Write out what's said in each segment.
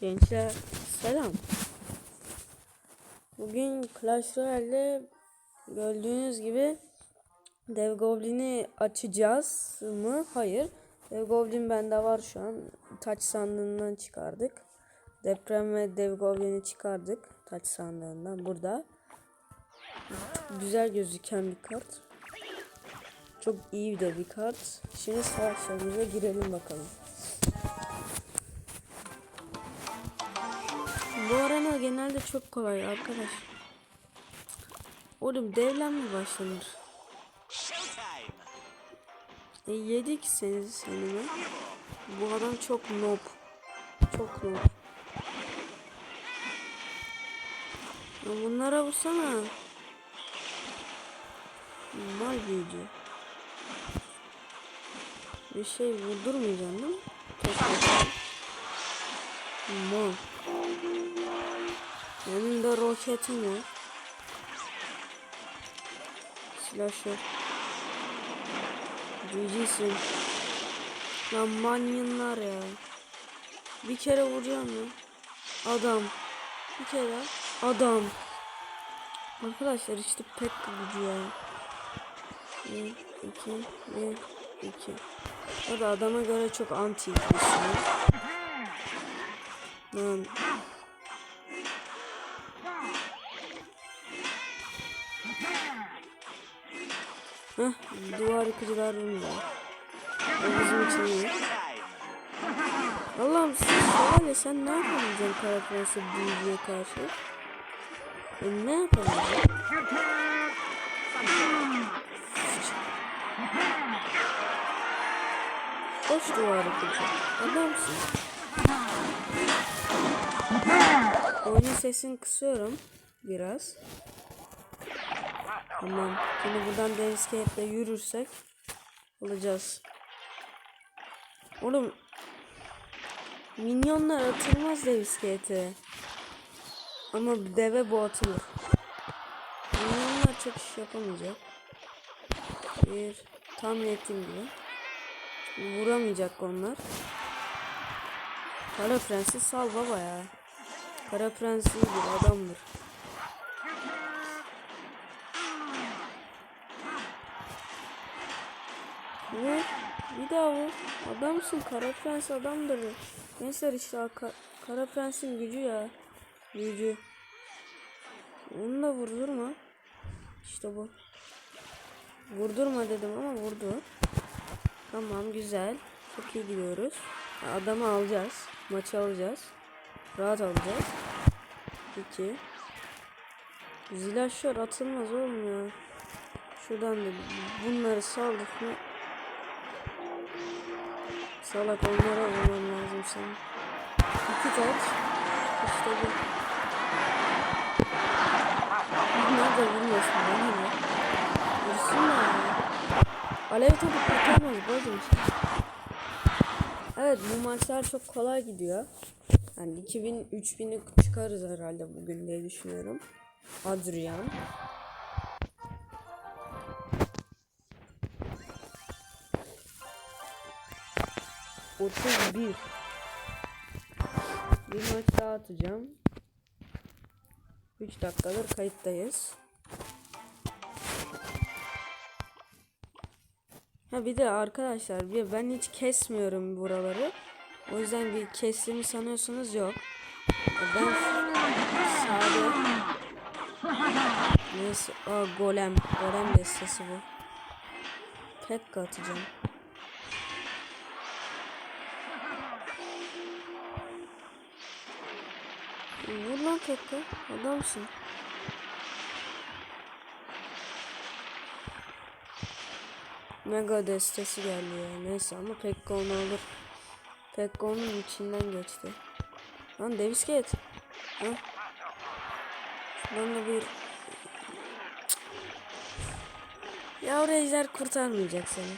Gençler selam. Bugün Clash Royale'de gördüğünüz gibi Dev Goblin'i açacağız mı? Hayır. Dev Goblin bende var şu an. Taç sandığından çıkardık. Deprem ve Dev Goblin'i çıkardık. Taç sandığından burada. Güzel gözüken bir kart. Çok iyi de bir kart. Şimdi savaşlarımıza girelim bakalım. Bu arena genelde çok kolay arkadaş. Oğlum devlen mi başlanır? E yedik seni seninle. Bu adam çok noob. Çok noob. Ya bunlara vursana. Mal büyücü. Bir şey vurdurmayacaksın değil mi? Tek Yanında roketim var. Slasher. GG'sin. Lan manyınlar ya. Bir kere vuracağım ya. Adam. Bir kere. Adam. Arkadaşlar işte pek gücü ya. Bir, iki, bir, iki. O da adama göre çok anti ikilisi. Lan Heh, duvar yıkıcılar bunlar. O bizim için iyi. Allah'ım siz şöyle sen ne yapabileceksin kara prensi büyüye karşı? E, ne yapabileceksin? Boş duvar yıkıcı. Adamsın. Oyunun sesini kısıyorum biraz. Tamam. Şimdi buradan deniz keyifle yürürsek olacağız. Oğlum minyonlar atılmaz dev iskelete. Ama deve bu atılır. Minyonlar çok iş yapamayacak. Bir tahmin ettiğim gibi. Vuramayacak onlar. Kara Prensi sal baba ya. Kara Prens iyi bir adamdır. Vur. Bir daha vur. Adamsın. Kara Prens adamdır. Gençler işte Ka Kara Prens'in gücü ya. Gücü. Onu da vurdurma. İşte bu. Vurdurma dedim ama vurdu. Tamam güzel. Çok iyi gidiyoruz. Adamı alacağız. Maçı alacağız. Rahat alacağız. 2 Zilaşör atılmaz oğlum ya. Şuradan da bunları saldık mı Salak onlara vurmam lazım senin. İki taç. İşte bu. Bunlar da vurmasın bana ne? Vursunlar ya. Alev topu kurtarmaz bacım. Evet bu maçlar çok kolay gidiyor. Yani 2000 3000'i çıkarız herhalde bugün diye düşünüyorum. Adrian. Otuz bir. Bir maç daha atacağım. 3 dakikadır kayıttayız. Ha bir de arkadaşlar bir ben hiç kesmiyorum buraları. O yüzden bir kestiğimi sanıyorsunuz yok. Ben sade Neyse Aa, golem. Golem destesi bu. Pekka atacağım. Vur lan Pekka adamsın. Mega destesi geldi ya. Neyse ama Pekka onu alır Pekka onun içinden geçti Lan Devisket Ha Şuradan da bir Yavru ejder kurtarmayacak seni.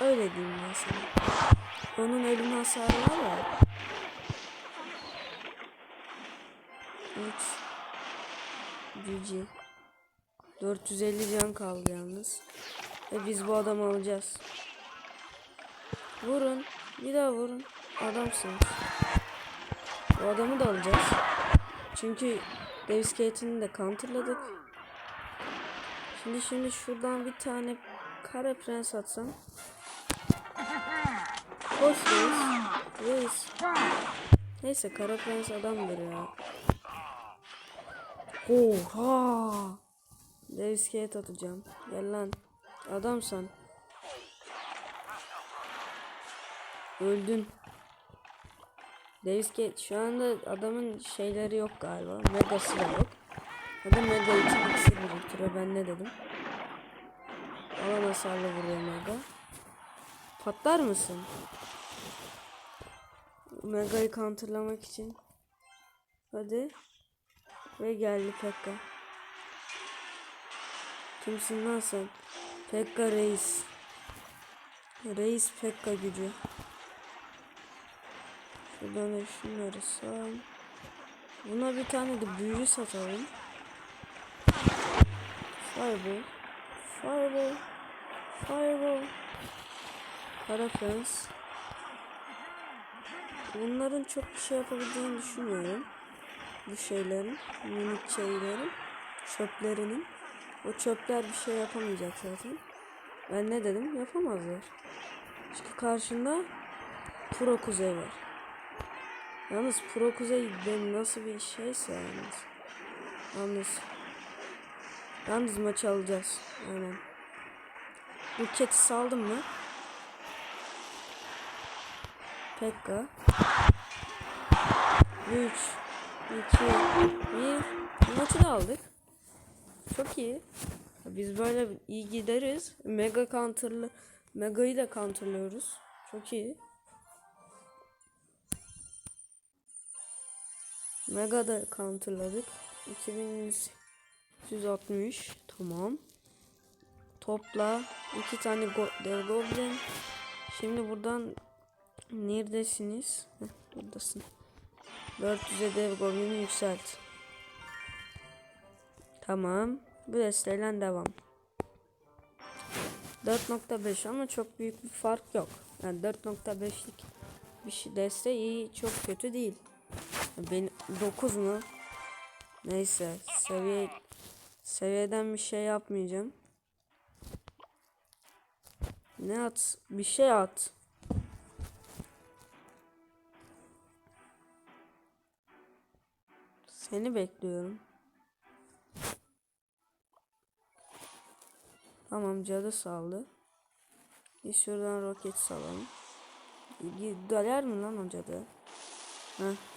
Öyle diyeyim ben sana. Onun ölüm hasarı var ya. 3 GG 450 can kaldı yalnız. Ve biz bu adamı alacağız. Vurun. Bir daha vurun. Adamsınız. Bu adamı da alacağız. Çünkü Davis Gate'ini de counterladık. Şimdi şimdi şuradan bir tane kara prens atsam. Hoş reis. Reis. Neyse kara prens adamdır ya. Oha. Davis Gate atacağım. Gel lan. Adamsan. Öldün. Davis Gate şu anda adamın şeyleri yok galiba. Megası da yok. Ya da Mega için iksir. Ben ne dedim? Alan hasarla vuruyor Mega. Patlar mısın? Mega'yı counterlamak için. Hadi. Ve geldi Pekka. Kimsin lan sen? Pekka Reis. Reis Pekka gücü. Şuradan da şunları sağ. Buna bir tane de büyücü satalım. Fireball. Fireball. Fireball. Kara Prens. Bunların çok bir şey yapabileceğini düşünmüyorum. Bu şeylerin, minik şeylerin, çöplerinin. O çöpler bir şey yapamayacak zaten. Ben ne dedim? Yapamazlar. Çünkü karşında Pro Kuzey var. Yalnız Pro Kuzey de nasıl bir şeyse yalnız. Yalnız. Yalnız maçı alacağız. Aynen. Buket'i saldım mı? Pekka. 3 2 1 Maçı da aldık. Çok iyi. Biz böyle iyi gideriz. Mega counterlı Mega'yı da counterlıyoruz. Çok iyi. Mega da counterladık. 2160 tamam. Topla iki tane go dev goblin. Şimdi buradan neredesiniz? Heh, buradasın. 400'e dev goblini yükselt. Tamam. Bu desteğiyle devam. 4.5 ama çok büyük bir fark yok. Yani 4.5'lik bir şey desteği iyi çok kötü değil. Ben 9 mu? Neyse seviye seviyeden bir şey yapmayacağım. Ne at? Bir şey at. Seni bekliyorum. Tamam cadı saldı. Bir şuradan roket salalım. Dalar mı lan o cadı? Heh.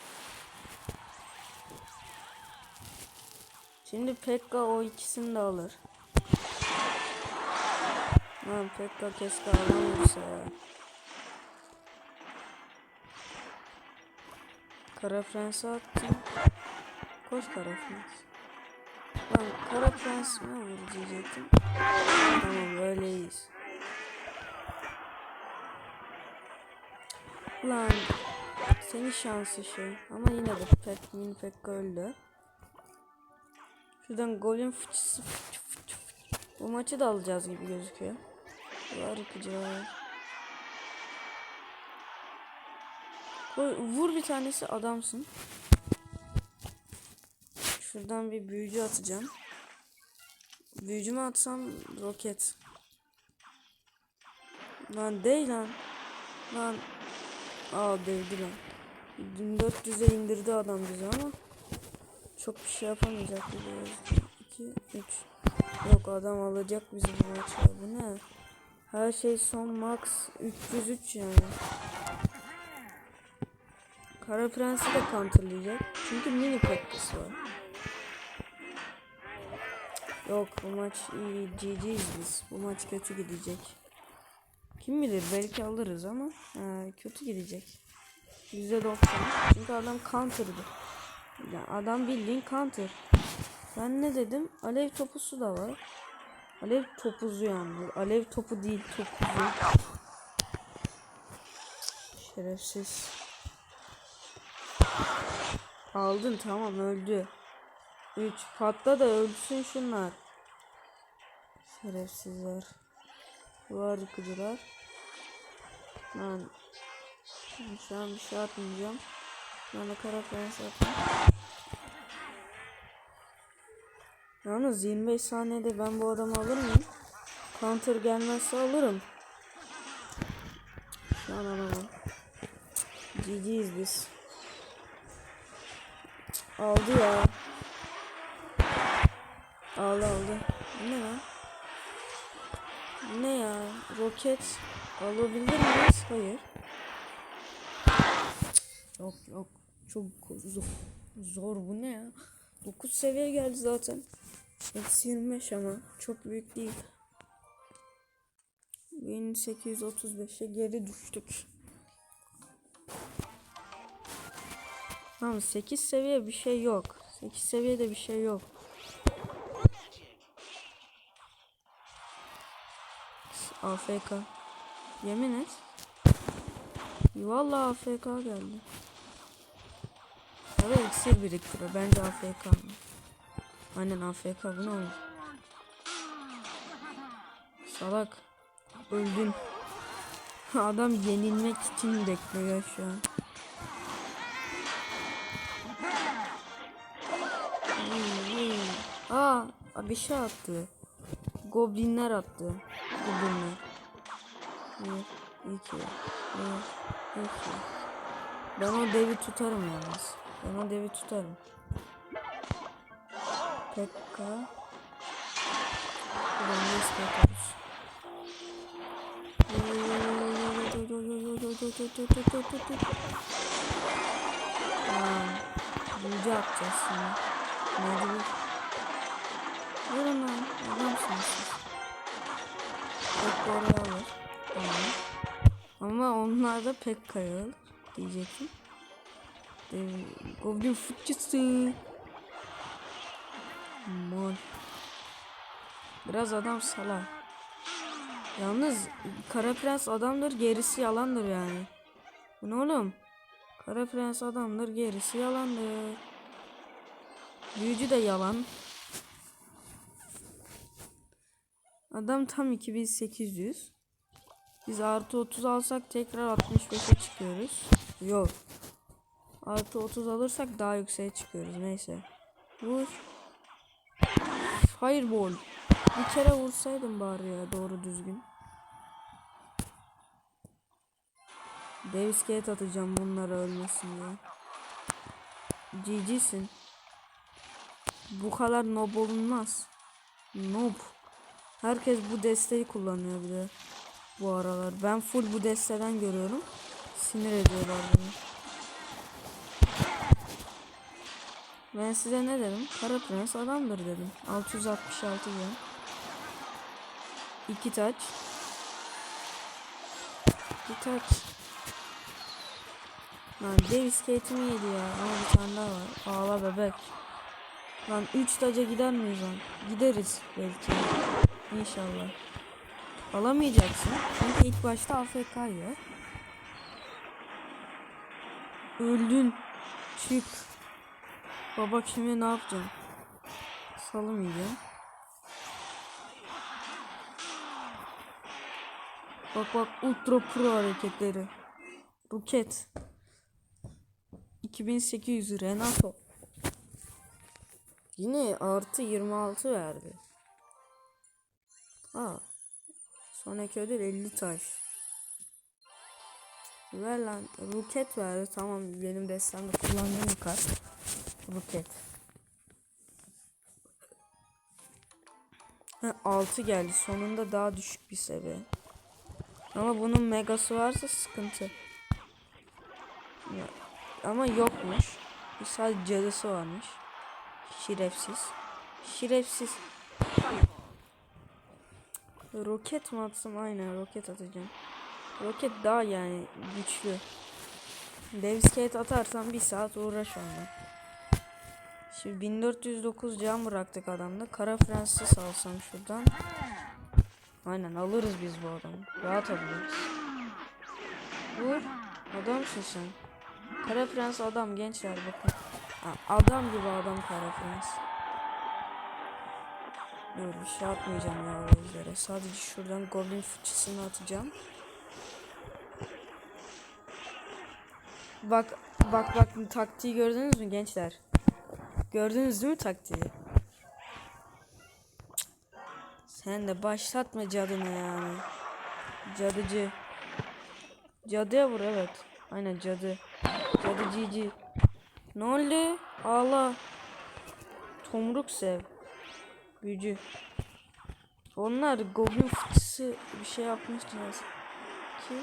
Şimdi Pekka o ikisini de alır. Lan Pekka keşke alamıyorsa ya. Kara Prens'e attım. Koş Kara Prens. Lan Kara Prens mi olur diyecektim. Tamam böyleyiz. Lan seni şanslı şey. Ama yine de Pek, mini Pekka öldü. Şuradan golün fıçısı fıçı fıçı fıçı. Bu maçı da alacağız gibi gözüküyor. Var. Vur bir tanesi adamsın. Şuradan bir büyücü atacağım. Büyücü mü atsam roket. Lan değil lan. Lan. Aa değdi lan. 1400'e indirdi adam bizi ama çok bir şey yapamayacak gibi. 2 3 Yok adam alacak bizi bu maçta. Bu ne? Her şey son max 303 yani. Kara Prens'i de counterlayacak. Çünkü mini pekkası var. Yok bu maç iyi GG'yiz biz. Bu maç kötü gidecek. Kim bilir belki alırız ama he, kötü gidecek. %90. Çünkü adam counter'dı. Yani adam bildiğin counter. Ben ne dedim? Alev topusu da var. Alev topuzu yani. Alev topu değil topuzu. Şerefsiz. Aldın tamam öldü. 3 patla da ölsün şunlar. Şerefsizler. Duvar yıkıcılar. Lan. Şu an bir şey atmayacağım. Ben de kara prens atayım. Yalnız 25 saniyede ben bu adamı alır mıyım? Counter gelmezse alırım. Şu an alamam. GG'yiz biz. Aldı ya. Aldı aldı. Ne? Bu Ne ya? Roket alabilir miyiz? Hayır. Yok yok. Çok zor. Zor bu ne ya? 9 seviye geldi zaten. Eksi 25 ama çok büyük değil. 1835'e geri düştük. Tamam 8 seviye bir şey yok. 8 seviyede bir şey yok. AFK. Yemin et. Vallahi AFK geldi. Ya da iksir biriktiriyor. Bence AFK mı? Aynen AFK bu ne oldu? Salak. Öldün. Adam yenilmek için bekliyor şu an. Aa, bir şey attı. Goblinler attı. Goblinler. Bir, iki, bir, iki. Ben o devi tutarım yalnız. Ben o devi tutarım. Pekka. Buradan da istiyoruz. Büyücü atacağız şimdi. Mecbur. Vurun lan. Adamsınız siz. Pekka oraya alır. Tamam. Ama onlar da Pekka'yı alır. Diyecektim. Goblin fıçısı. Aman. Biraz adam sala. Yalnız Kara Prens adamdır gerisi yalandır yani. Bu ne oğlum? Kara Prens adamdır gerisi yalandır. Büyücü de yalan. Adam tam 2800. Biz artı 30 alsak tekrar 65'e çıkıyoruz. Yok. Artı 30 alırsak daha yükseğe çıkıyoruz. Neyse. Vur. Fireball. Bir kere vursaydım bari ya doğru düzgün. Davis Gate atacağım bunlara ölmesin diye. GG'sin. Bu kadar nob olunmaz. Nob. Herkes bu desteği kullanıyor bir de. Bu aralar. Ben full bu desteden görüyorum. Sinir ediyorlar beni. Ben size ne dedim? Kara Prens adamdır dedim. 666 yen. İki taç. Bir taç. Lan Davis Kate'imi yedi ya. Ama bir tane daha var. Ağla bebek. Lan 3 taca gider miyiz lan? Gideriz belki. İnşallah. Alamayacaksın. Çünkü ilk başta AFK ya. Öldün. Çık. Baba şimdi ne yapacağım? Salım yiyeceğim. Bak bak ultra pro hareketleri. Roket. 2800 Renato. Yine artı 26 verdi. Aa. Sonraki ödül 50 taş. Ver lan. Roket verdi. Tamam benim destemde kullandığım kart. Roket. Ha, 6 geldi. Sonunda daha düşük bir seviye. Ama bunun megası varsa sıkıntı. Ama yokmuş. Bir sadece cadısı varmış. Şerefsiz. Şerefsiz. Roket mi atsam? Aynen roket atacağım. Roket daha yani güçlü. Devskate atarsam bir saat uğraş onunla. Şimdi 1409 can bıraktık adamda. Kara Fransız alsam şuradan. Aynen alırız biz bu adamı. Rahat alırız. Vur. Adamsın sen. Kara Prens adam gençler bakın. Ha, adam gibi adam Kara Prens. Dur bir şey atmayacağım ya o yüzlere. Sadece şuradan Goblin fıçısını atacağım. Bak Bak bak taktiği gördünüz mü gençler? Gördünüz değil mi taktiği? Sen de başlatma cadını yani. Cadıcı. Cadıya vur evet. Aynen cadı. Cadı cici. Ne oldu? Ağla. Tomruk sev. Büyücü. Onlar goblin fıçısı bir şey yapmıştınız. Ki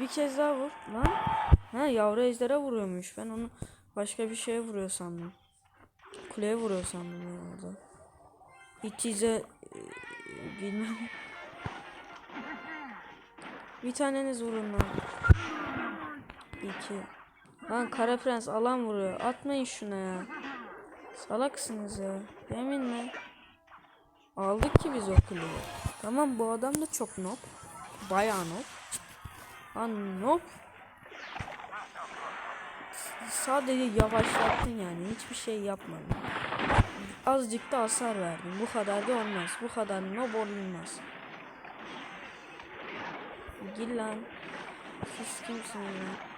bir kez daha vur. Lan. Ha yavru ejdere vuruyormuş. Ben onu başka bir şeye vuruyor sandım. Kuleye vuruyor sandım ya orada. Hiç ize e, bilmem. Bir taneniz vurun lan. İki. Lan kara prens alan vuruyor. Atmayın şuna ya. Salaksınız ya. Yeminle. Aldık ki biz o kuleyi. Tamam bu adam da çok noob. Bayağı noob. Lan noob. Sadece yavaşlattın yani. Hiçbir şey yapmadın. Azıcık da hasar verdin. Bu kadar da olmaz. Bu kadar noob olunmaz. Gel lan. Siz kimsiniz lan?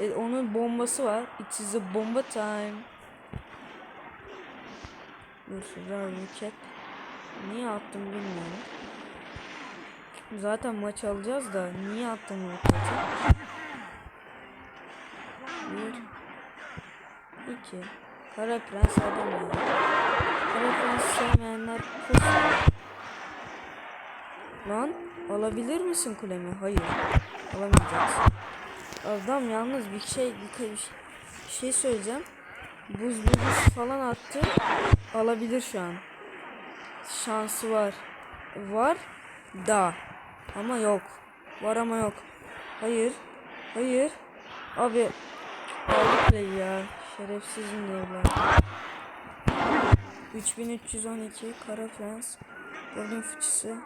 E, onun bombası var. It is a bomba time. Dur şurada roket. Niye attım bilmiyorum. Zaten maç alacağız da niye attım roketi? İki. Kara Prens adam ya. Kara Prens sevmeyenler pus. Lan alabilir misin kulemi? Hayır. Alamayacaksın. Adam yalnız bir şey bir, şey- bir şey söyleyeceğim. Buz buz falan attı. Alabilir şu an. Şansı var. Var da. Ama yok. Var ama yok. Hayır. Hayır. Abi. Aldık ya. Şerefsizim diyorlar. 3312 Kara Prens. Golden fıçısı.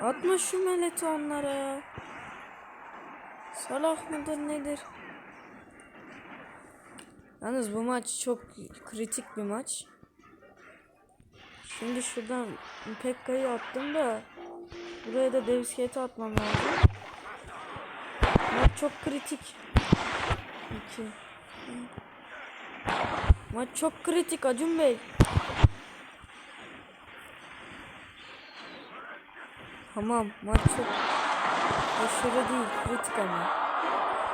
Atma şu meleti onlara ya. Salak mıdır nedir? Yalnız bu maç çok kritik bir maç. Şimdi şuradan Pekka'yı attım da buraya da Devsket'i atmam lazım. Maç çok kritik. İki. Maç çok kritik Acun Bey. Tamam maç çok aşırı değil kritik ama.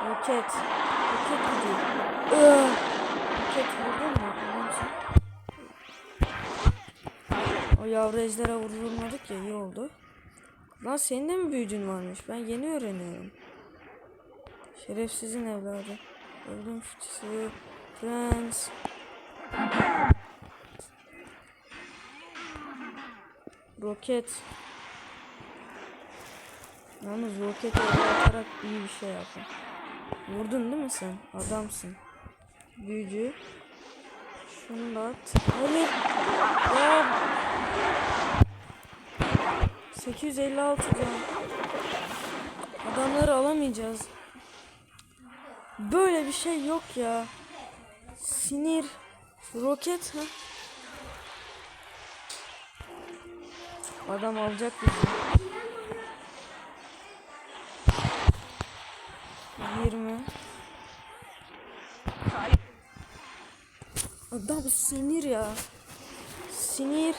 Roket. Roket gidiyor. Iıı. Roket vurdun mu? O yavru ejdere vurulmadık ya iyi oldu. Lan senin de mi büyücün varmış? Ben yeni öğreniyorum. Şerefsizin evladı. Öldüm fıçısı. Roket. Yalnız roket atarak iyi bir şey yaptın. Vurdun değil mi sen? Adamsın. Büyücü. Şunu da at. Hayır. Ya. 856 can. Adamları alamayacağız. Böyle bir şey yok ya. Sinir. Roket ha. Adam alacak bizi. 20 Adam sinir ya. Sinir.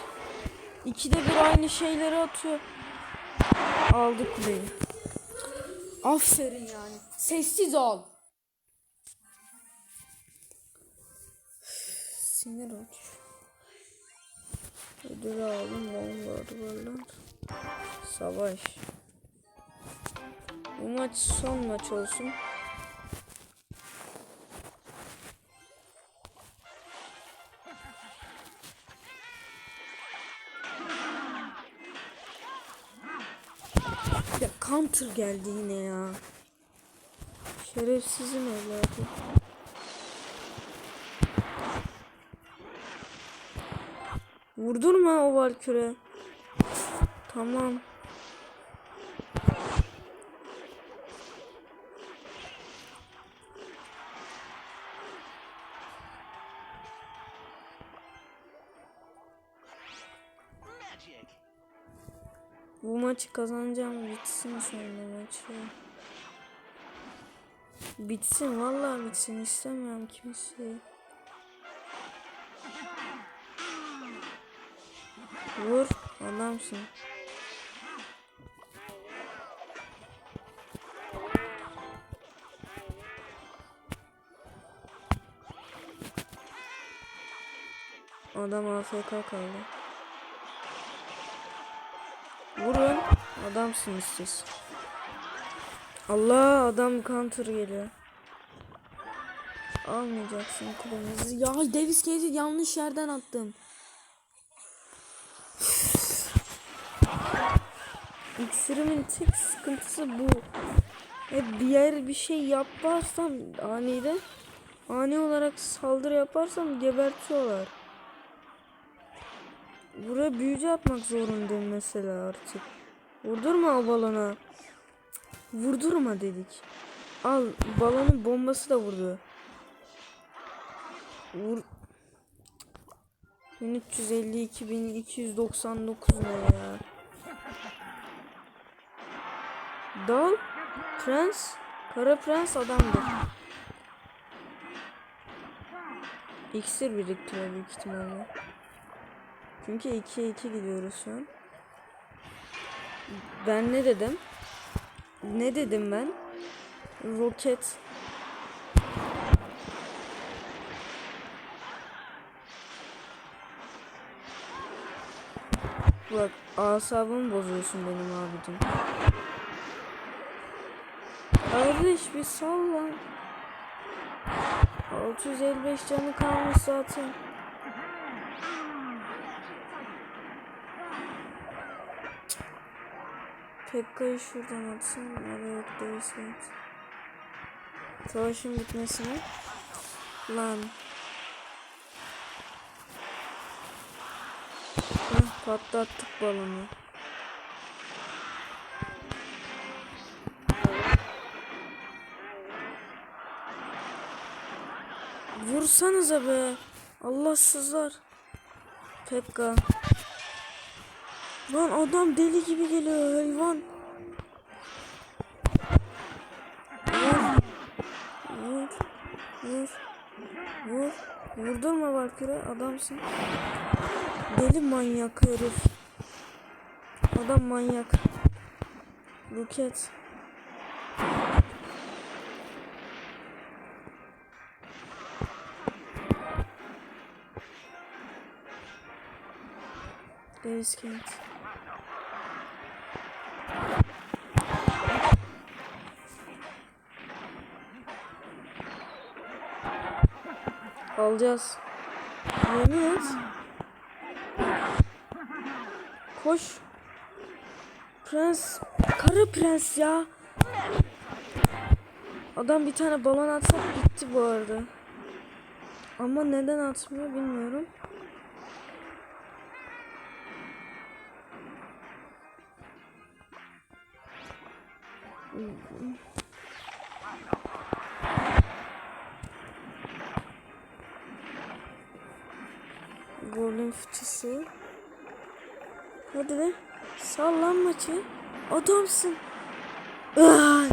İkide bir aynı şeyleri atıyor. Aldı kuleyi. Aferin yani. Sessiz ol. Sinir olmuş. Ödül aldım. Bombardı var Savaş. Bu maç son maç olsun. Ya counter geldi yine ya. Şerefsizin evladı. Vurdurma o valküre. Tamam. Bu maçı kazanacağım. Bitsin sonra maçı. Bitsin vallahi bitsin istemiyorum kimseyi. Vur adamsın. Adam AFK kaldı. Vurun. Adamsınız siz. Allah adam counter geliyor. Almayacaksın kulemizi. Ya Davis Cage'i yanlış yerden attım. İksirimin tek sıkıntısı bu. Hep diğer bir şey yaparsam aniden ani olarak saldırı yaparsam gebertiyorlar. Buraya büyücü yapmak zorundayım mesela artık. Vurdurma o balona. Vurdurma dedik. Al balonun bombası da vurdu. Vur. 1352 1299 ne ya? Dal Prens Kara Prens adamdır. İksir biriktiriyor büyük ihtimalle. Çünkü 2'ye 2 gidiyoruz şu an. Ben ne dedim? Ne dedim ben? Roket. Bak asabımı bozuyorsun benim abicim. Kardeş bir sal lan. 655 canı kalmış zaten. Pekka'yı şuradan atsam ya yok değilsin. Savaşın bitmesine. Lan. Heh, patlattık balonu. Vursanıza be. Allahsızlar. Pekka. Lan adam deli gibi geliyor hayvan. Vur. Vur. Vur. Vur. Vurdurma Valkyrie adamsın. Deli manyak herif. Adam manyak. Roket. Davis Kent. Alacağız. Yemin. Koş. Prens. Kara prens ya. Adam bir tane balon atsa bitti bu arada. Ama neden atmıyor bilmiyorum. Golden fıçısı. Hadi de sallan maçı. Adamsın. Ay.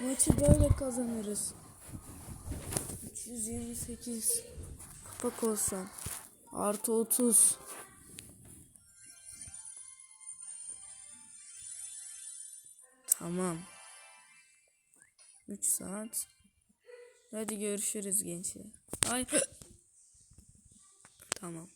Maçı böyle kazanırız. 328 kapak olsa artı 30 Tamam. 3 saat. Hadi görüşürüz gençler. Ay. Tamam